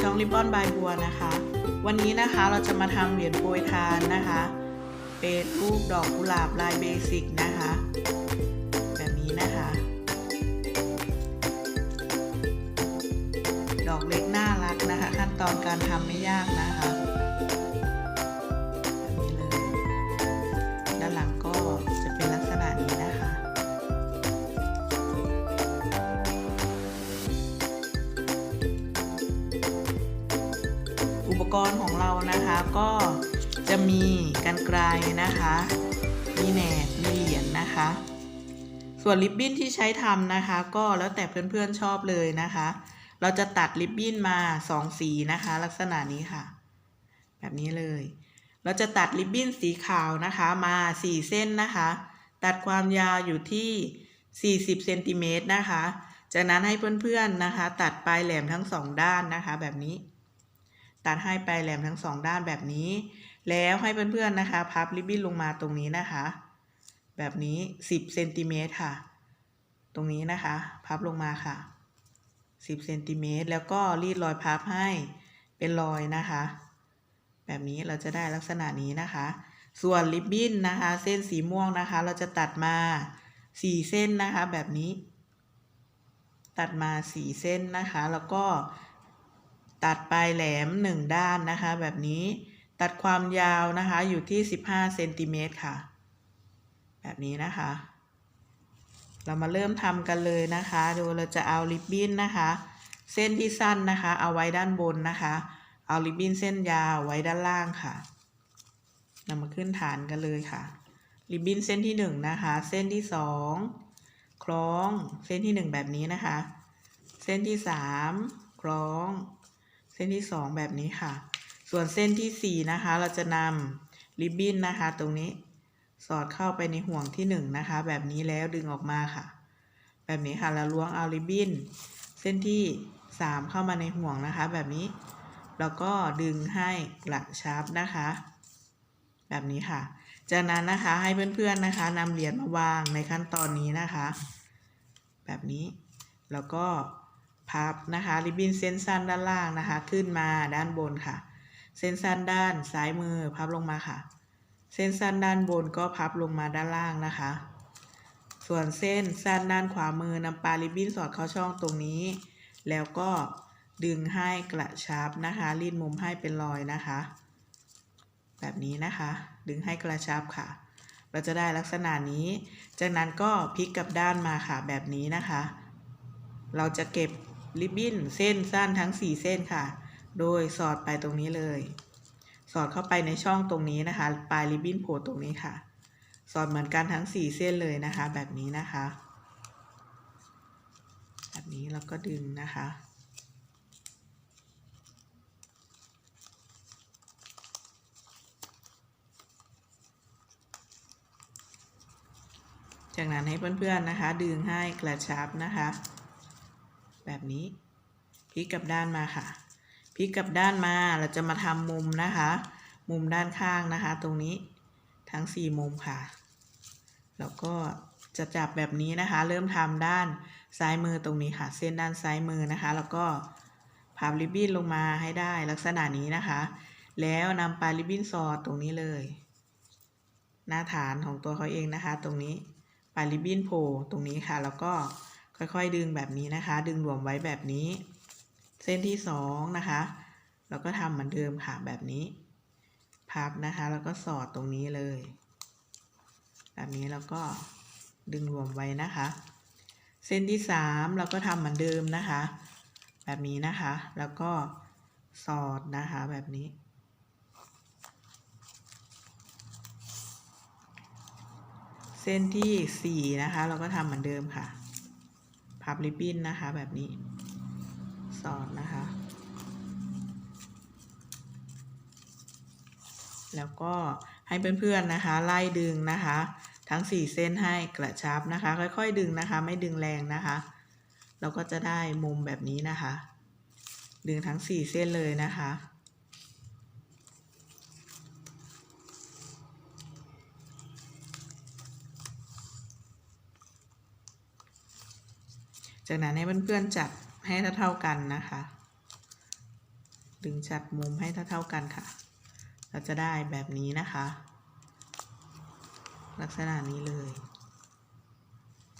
ช่องริบบอนบายบัวนะคะ วันนี้นะคะเราจะมาทำเหรียญโปรยทานนะคะ เป็นรูปดอกกุหลาบลายเบสิกนะคะ แบบนี้นะคะ ดอกเล็กน่ารักนะคะ ขั้นตอนการทำไม่ยาก ไกลนะคะ มีแหนบมีเหรียญนะคะ ส่วนริบบิ้นที่ใช้ทำนะคะ ก็แล้วแต่เพื่อนๆชอบเลยนะคะ เราจะตัดริบบิ้นมาสองสีนะคะ ลักษณะนี้ค่ะ แบบนี้เลย เราจะตัดริบบิ้นสีขาวนะคะมาสี่เส้นนะคะ ตัดความยาวอยู่ที่40เซนติเมตรนะคะ จากนั้นให้เพื่อนๆนะคะ ตัดปลายแหลมทั้งสองด้านนะคะ แบบนี้ ตัดให้ปลายแหลมทั้งสองด้านแบบนี้ แล้วให้เพื่อนๆนะคะพับริบบิ้นลงมาตรงนี้นะคะ แบบนี้ 10เซนติเมตรค่ะ ตรงนี้นะคะ พับลงมาค่ะ 10เซนติเมตรแล้วก็รีดรอยพับให้เป็นรอยนะคะ แบบนี้เราจะได้ลักษณะนี้นะคะ ส่วนริบบิ้นนะคะ เส้นสีม่วงนะคะ เราจะตัดมาสี่เส้นนะคะ แบบนี้ ตัดมาสี่เส้นนะคะ แล้วก็ ตัดปลายแหลมหนึ่งด้านนะคะ แบบนี้ตัดความยาวนะคะอยู่ที่สิบห้าเซนติเมตรค่ะ แบบนี้นะคะ เรามาเริ่มทำกันเลยนะคะ โดยเราจะเอาริบบิ้นนะคะ เส้นที่สั้นนะคะ เอาไว้ด้านบนนะคะ เอาริบบิ้นเส้นยาวไว้ด้านล่างค่ะนำมาขึ้นฐานกันเลยค่ะ ริบบิ้นเส้นที่หนึ่งนะคะ เส้นที่สองคล้อง เส้นที่หนึ่งแบบนี้นะคะ เส้นที่สามคล้อง ส้นที่สองแบบนี้ค่ะ ส่วนเส้นที่สี่นะคะ เราจะนำริบบิ้นนะคะ ตรงนี้สอดเข้าไปในห่วงที่หนึ่งนะคะ แบบนี้แล้วดึงออกมาค่ะ แบบนี้ค่ะแล้วล้วงเอาริบบิ้น เส้นที่สามเข้ามาในห่วงนะคะ แบบนี้ แล้วก็ดึงให้กระชับนะคะ แบบนี้ค่ะ จากนั้นนะคะให้เพื่อนๆนะคะนำเหรียญมาวางในขั้นตอนนี้นะคะ แบบนี้แล้วก็ พับนะคะ ริบบิ้นเส้นสั้นด้านล่างนะคะ ขึ้นมาด้านบนค่ะ เส้นสั้นด้านซ้ายมือพับลงมาค่ะ เส้นสั้นด้านบนก็พับลงมาด้านล่างนะคะ ส่วนเส้นสั้นด้านขวามือนำปลายริบบิ้นสอดเข้าช่องตรงนี้ แล้วก็ดึงให้กระชับนะคะรีดมุมให้เป็นรอยนะคะ แบบนี้นะคะ ดึงให้กระชับค่ะ เราจะได้ลักษณะนี้ จากนั้นก็พลิกกลับด้านมาค่ะแบบนี้นะคะ เราจะเก็บ ริบบิ้นเส้นสั้นทั้ง 4 เส้นค่ะ โดยสอดไปตรงนี้เลย สอดเข้าไปในช่องตรงนี้นะคะ ปลายริบบิ้นโผล่ตรงนี้ค่ะ สอดเหมือนกันทั้ง 4 เส้นเลยนะคะ แบบนี้นะคะ แบบนี้แล้วก็ดึงนะคะจากนั้นให้เพื่อนๆนะคะ ดึงให้กระชับนะคะ นี้พลิกกลับด้านมาค่ะพลิกกลับด้านมาเราจะมาทำมุมนะคะ มุมด้านข้างนะคะ ตรงนี้ทั้งสี่มุมค่ะ แล้วก็จะจับแบบนี้นะคะ เริ่มทำด้านซ้ายมือตรงนี้ค่ะ เส้นด้านซ้ายมือนะคะ แล้วก็พับริบบิ้นลงมาให้ได้ลักษณะนี้นะคะ แล้วนำปลายริบบิ้นสอดตรงนี้เลย หน้าฐานของตัวเขาเองนะคะ ตรงนี้ปลายริบบิ้นโผล่ตรงนี้ค่ะ แล้วก็ ค่อยๆดึงแบบนี้นะคะ ดึงหลวมไว้แบบนี้ เส้นที่สองนะคะแล้วก็ทำเหมือนเดิมค่ะแบบนี้ พับนะคะ แล้วก็สอดตรงนี้เลย แบบนี้แล้วก็ดึงรวมไว้นะคะ เส้นที่สามเราก็ทำเหมือนเดิมนะคะ แบบนี้นะคะ แล้วก็สอดนะคะแบบนี้เส้นที่สี่นะคะ เราก็ทำเหมือนเดิมค่ะ พับริบบิ้นนะคะ แบบนี้สอดนะคะ แล้วก็ให้เพื่อนๆนะคะ ไล่ดึงนะคะ ทั้งสี่เส้นให้กระชับนะคะ ค่อยๆ ดึงนะคะ ไม่ดึงแรงนะคะ เราก็จะได้มุมแบบนี้นะคะ ดึงทั้งสี่เส้นเลยนะคะ จากนั้นให้เพื่อนๆจับให้เท่าๆกันนะคะ ดึงจัดมุมให้เท่าๆกันค่ะ เราจะได้แบบนี้นะคะ ลักษณะนี้เลย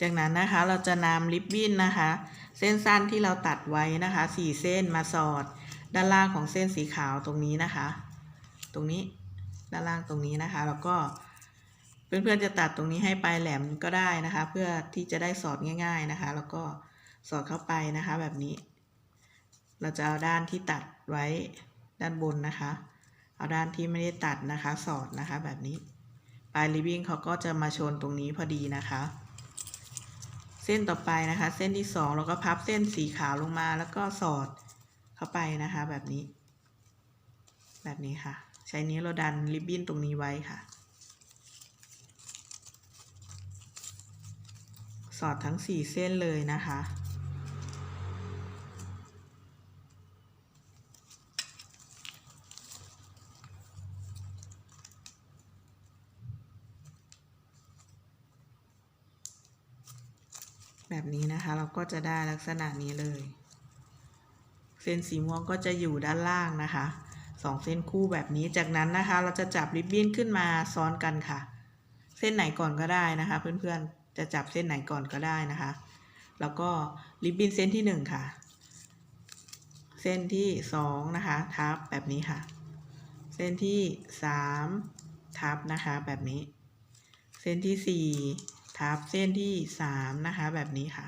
จากนั้นนะคะเราจะนำริบบิ้นนะคะ เส้นสั้นที่เราตัดไว้นะคะสี่เส้นมาสอดด้านล่างของเส้นสีขาวตรงนี้นะคะ ตรงนี้ด้านล่างตรงนี้นะคะแล้วก็เพื่อนๆจะตัดตรงนี้ให้ปลายแหลมก็ได้นะคะ เพื่อที่จะได้สอดง่าย ๆนะคะ แล้วก็ สอดเข้าไปนะคะแบบนี้ เราจะเอาด้านที่ตัดไว้ด้านบนนะคะ เอาด้านที่ไม่ได้ตัดนะคะ สอดนะคะแบบนี้ ปลายริบบิ้นเขาก็จะมาชนตรงนี้พอดีนะคะ เส้นต่อไปนะคะ เส้นที่สองเราก็พับเส้นสีขาวลงมาแล้วก็สอดเข้าไปนะคะแบบนี้ แบบนี้ค่ะ ใช้นิ้วเราดันริบบิ้นตรงนี้ไว้ค่ะสอดทั้งสี่เส้นเลยนะคะ แบบนี้นะคะ เราก็จะได้ลักษณะนี้เลย เส้นสีม่วงก็จะอยู่ด้านล่างนะคะสองเส้นคู่แบบนี้จากนั้นนะคะ เราจะจับริบบิ้นขึ้นมาซ้อนกันค่ะ เส้นไหนก่อนก็ได้นะคะ เพื่อนๆจะจับเส้นไหนก่อนก็ได้นะคะ แล้วก็ริบบิ้นเส้นที่หนึ่งค่ะ เส้นที่สองนะคะ ทับแบบนี้ค่ะ เส้นที่สามทับนะคะแบบนี้ เส้นที่สี่ ทับเส้นที่สามนะคะ แบบนี้ค่ะ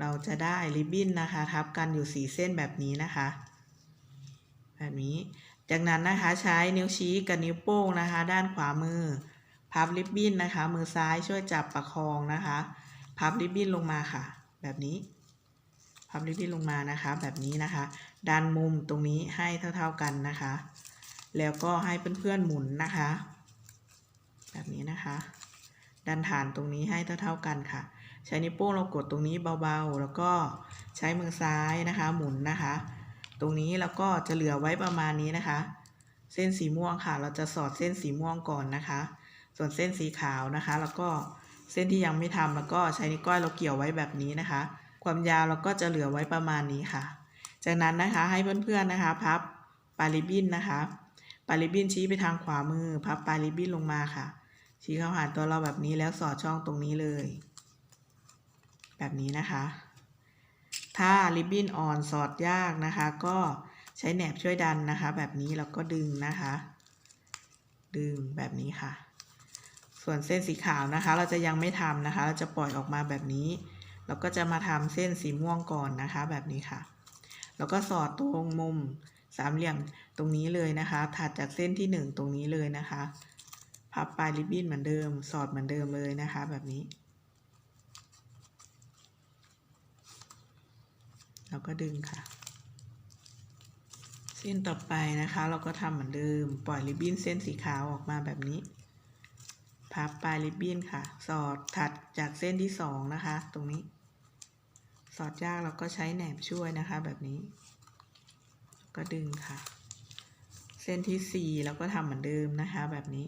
เราจะได้ริบบิ้นนะคะ ทับกันอยู่สี่เส้นแบบนี้นะคะ แบบนี้ จากนั้นนะคะใช้นิ้วชี้กับนิ้วโป้งนะคะ ด้านขวามือ พับริบบิ้นนะคะ มือซ้ายช่วยจับประคองนะคะ พับริบบิ้นลงมาค่ะ แบบนี้ พับริบบิ้นลงมานะคะ แบบนี้นะคะดันมุมตรงนี้ให้เท่า ๆกันนะคะ แล้วก็ให้เพื่อนๆหมุนนะคะ แบบนี้นะคะ ดันฐานตรงนี้ให้เท่าๆกันค่ะ ใช้นิ้วโป้งเรากดตรงนี้เบาๆ แล้วก็ใช้มือซ้ายนะคะ หมุนนะคะ ตรงนี้แล้วก็จะเหลือไว้ประมาณนี้นะคะ เส้นสีม่วงค่ะ เราจะสอดเส้นสีม่วงก่อนนะคะ ส่วนเส้นสีขาวนะคะ แล้วก็เส้นที่ยังไม่ทำแล้วก็ใช้นิ้วก้อยเราเกี่ยวไว้แบบนี้นะคะ ความยาวเราก็จะเหลือไว้ประมาณนี้ค่ะ จากนั้นนะคะให้เพื่อนๆนะคะ พับปลายริบินนะคะปลายริบินชี้ไปทางขวามือ พับปลายริบินลงมาค่ะ ชี้เข้าหาตัวเราแบบนี้แล้วสอดช่องตรงนี้เลย แบบนี้นะคะ ถ้าริบบิ้นอ่อนสอดยากนะคะ ก็ใช้แหนบช่วยดันนะคะ แบบนี้แล้วก็ดึงนะคะ ดึงแบบนี้ค่ะ ส่วนเส้นสีขาวนะคะ เราจะยังไม่ทำนะคะ เราจะปล่อยออกมาแบบนี้ เราก็จะมาทำเส้นสีม่วงก่อนนะคะ แบบนี้ค่ะ แล้วก็สอดตรงมุมสามเหลี่ยมตรงนี้เลยนะคะ ถัดจากเส้นที่หนึ่งตรงนี้เลยนะคะ พับปลายริบบิ้นเหมือนเดิม สอดเหมือนเดิมเลยนะคะ แบบนี้ แล้วก็ดึงค่ะ เส้นต่อไปนะคะ เราก็ทำเหมือนเดิม ปล่อยริบบิ้นเส้นสีขาวออกมาแบบนี้ พับปลายริบบิ้นค่ะ สอดถัดจากเส้นที่สองนะคะ ตรงนี้ สอดยากเราก็ใช้แหนบช่วยนะคะ แบบนี้ ก็ดึงค่ะ เส้นที่สี่เราก็ทำเหมือนเดิมนะคะ แบบนี้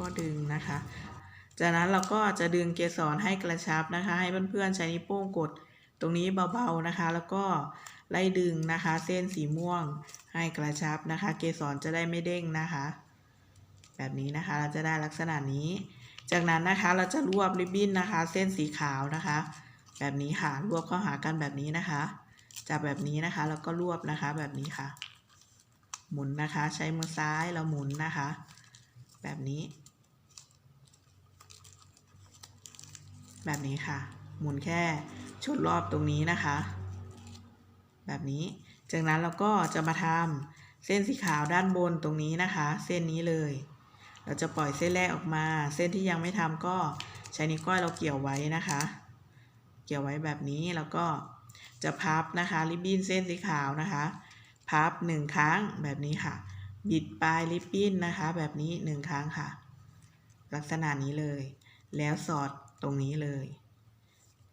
ก็ดึงนะคะ จากนั้นเราก็จะดึงเกสรให้กระชับนะคะ ให้เพื่อนๆใช้นิ้วโป้งกดตรงนี้เบาๆนะคะ แล้วก็ไล่ดึงนะคะ เส้นสีม่วงให้กระชับนะคะ เกสรจะได้ไม่เด้งนะคะ แบบนี้นะคะเราจะได้ลักษณะนี้ จากนั้นนะคะเราจะรวบริบบิ้นนะคะ เส้นสีขาวนะคะ แบบนี้ค่ะรวบเข้าหากันแบบนี้นะคะจับแบบนี้นะคะแล้วก็รวบนะคะแบบนี้ค่ะ หมุนนะคะ ใช้มือซ้ายเราหมุนนะคะ แบบนี้ แบบนี้ค่ะ หมุนแค่ชุดรอบตรงนี้นะคะ แบบนี้ จากนั้นเราก็จะมาทำเส้นสีขาวด้านบนตรงนี้นะคะ เส้นนี้เลย เราจะปล่อยเส้นแรกออกมา เส้นที่ยังไม่ทำก็ใช้นิ้วก้อยเราเกี่ยวไว้นะคะ เกี่ยวไว้แบบนี้แล้วก็จะพับนะคะ ริบบิ้นเส้นสีขาวนะคะ พับหนึ่งครั้งแบบนี้ค่ะ บิดปลายริบบิ้นนะคะ แบบนี้หนึ่งครั้งค่ะ ลักษณะนี้เลย แล้วสอด ตรงนี้เลย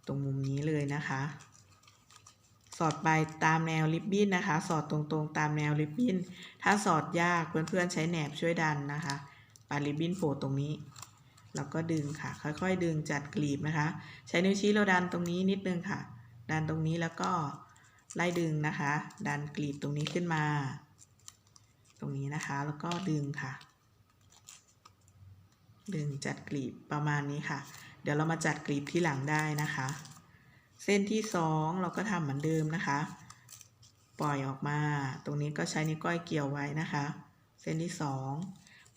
ตรงมุมนี้เลยนะคะ สอดไปตามแนวริบบิ้นนะคะ สอดตรงๆตามแนวริบบิ้น ถ้าสอดยากเพื่อนๆใช้แหนบช่วยดันนะคะปาริบบิ้นโผล่ตรงนี้แล้วก็ดึงค่ะ ค่อยๆ ดึงจัดกลีบนะคะ ใช้นิ้วชี้เราดันตรงนี้นิดนึงค่ะ ดันตรงนี้แล้วก็ไล่ดึงนะคะ ดันกลีบตรงนี้ขึ้นมา ตรงนี้นะคะ แล้วก็ดึงค่ะ ดึงจัดกลีบประมาณนี้ค่ะ เดี๋ยวเรามาจัดกลีบที่หลังได้นะคะ เส้นที่สองเราก็ทำเหมือนเดิมนะคะ ปล่อยออกมา ตรงนี้ก็ใช้นิ้วก้อยเกี่ยวไว้นะคะ เส้นที่สอง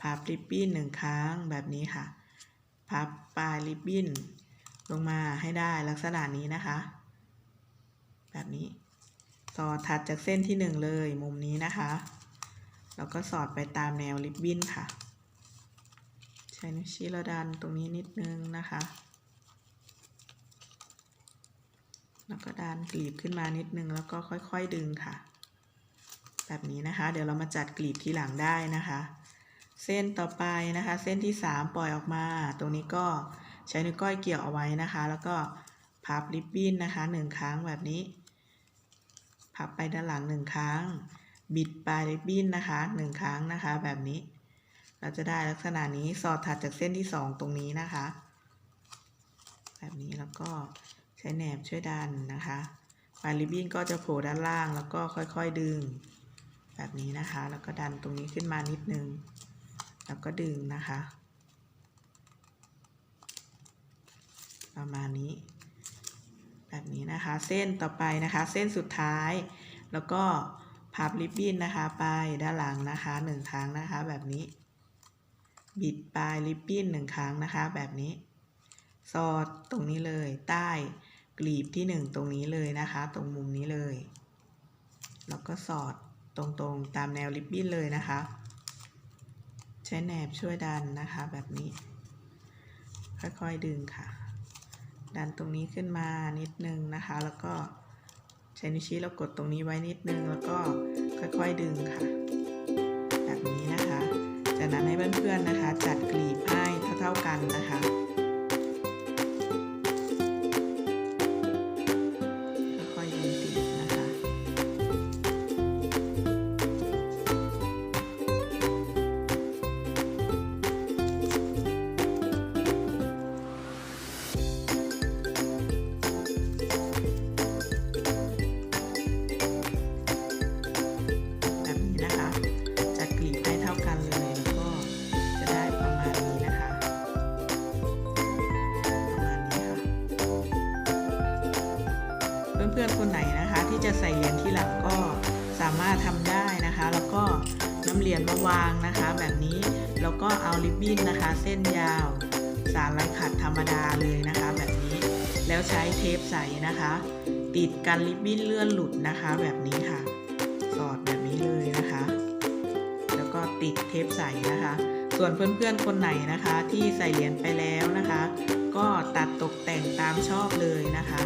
พับริบบิ้นหนึ่งครั้งแบบนี้ค่ะ พับปลายริบบิ้นลงมาให้ได้ลักษณะนี้นะคะ แบบนี้ สอดถัดจากเส้นที่หนึ่งเลยมุมนี้นะคะ แล้วก็สอดไปตามแนวริบบิ้นค่ะ ใช้นิ้วชี้เราดันตรงนี้นิดนึงนะคะ แล้วก็ดันกลีบขึ้นมานิดนึงแล้วก็ค่อยๆดึงค่ะ แบบนี้นะคะ เดี๋ยวเรามาจัดกลีบทีหลังได้นะคะ เส้นต่อไปนะคะ เส้นที่ 3 ปล่อยออกมา ตรงนี้ก็ใช้นิ้วก้อยเกี่ยวเอาไว้นะคะ แล้วก็พับริบบิ้นนะคะหนึ่งครั้งแบบนี้ พับไปด้านหลังหนึ่งครั้ง บิดปลายริบบิ้นนะคะหนึ่งครั้งนะคะแบบนี้ เราจะได้ลักษณะนี้สอดถัดจากเส้นที่2ตรงนี้นะคะ แบบนี้แล้วก็ใช้แหนบช่วยดันนะคะปลายริบบิ้นก็จะโผล่ด้านล่างแล้วก็ค่อยๆดึง แบบนี้นะคะ แล้วก็ดันตรงนี้ขึ้นมานิดนึง แล้วก็ดึงนะคะ ประมาณนี้ แบบนี้นะคะ เส้นต่อไปนะคะ เส้นสุดท้าย แล้วก็พับริบบิ้นนะคะ ไปด้านหลังนะคะหนึ่งครั้งนะคะแบบนี้ บิดปลายริบบิ้นหนึ่งครั้งนะคะ แบบนี้ สอดตรงนี้เลยใต้กลีบที่หนึ่งตรงนี้เลยนะคะ ตรงมุมนี้เลย แล้วก็สอดตรงๆตามแนวริบบิ้นเลยนะคะ ใช้แหนบช่วยดันนะคะแบบนี้ ค่อยๆดึงค่ะ ดันตรงนี้ขึ้นมานิดนึงนะคะ แล้วก็ใช้นิ้วชี้เรากดตรงนี้ไว้นิดนึง แล้วก็ค่อยๆดึงค่ะ แบบนี้นะคะ จากนั้นให้เพื่อนๆนะคะ จัดกลีบให้เท่าๆกันนะคะ บบิ้นนะคะ เส้นยาว สารลายขัดธรรมดาเลยนะคะ แบบนี้แล้วใช้เทปใสนะคะ ติดกันริบบิ้นเลื่อนหลุดนะคะ แบบนี้ค่ะ สอดแบบนี้เลยนะคะ แล้วก็ติดเทปใสนะคะ ส่วนเพื่อนๆคนไหนนะคะ ที่ใส่เหรียญไปแล้วนะคะ ก็ตัดตกแต่งตามชอบเลยนะคะ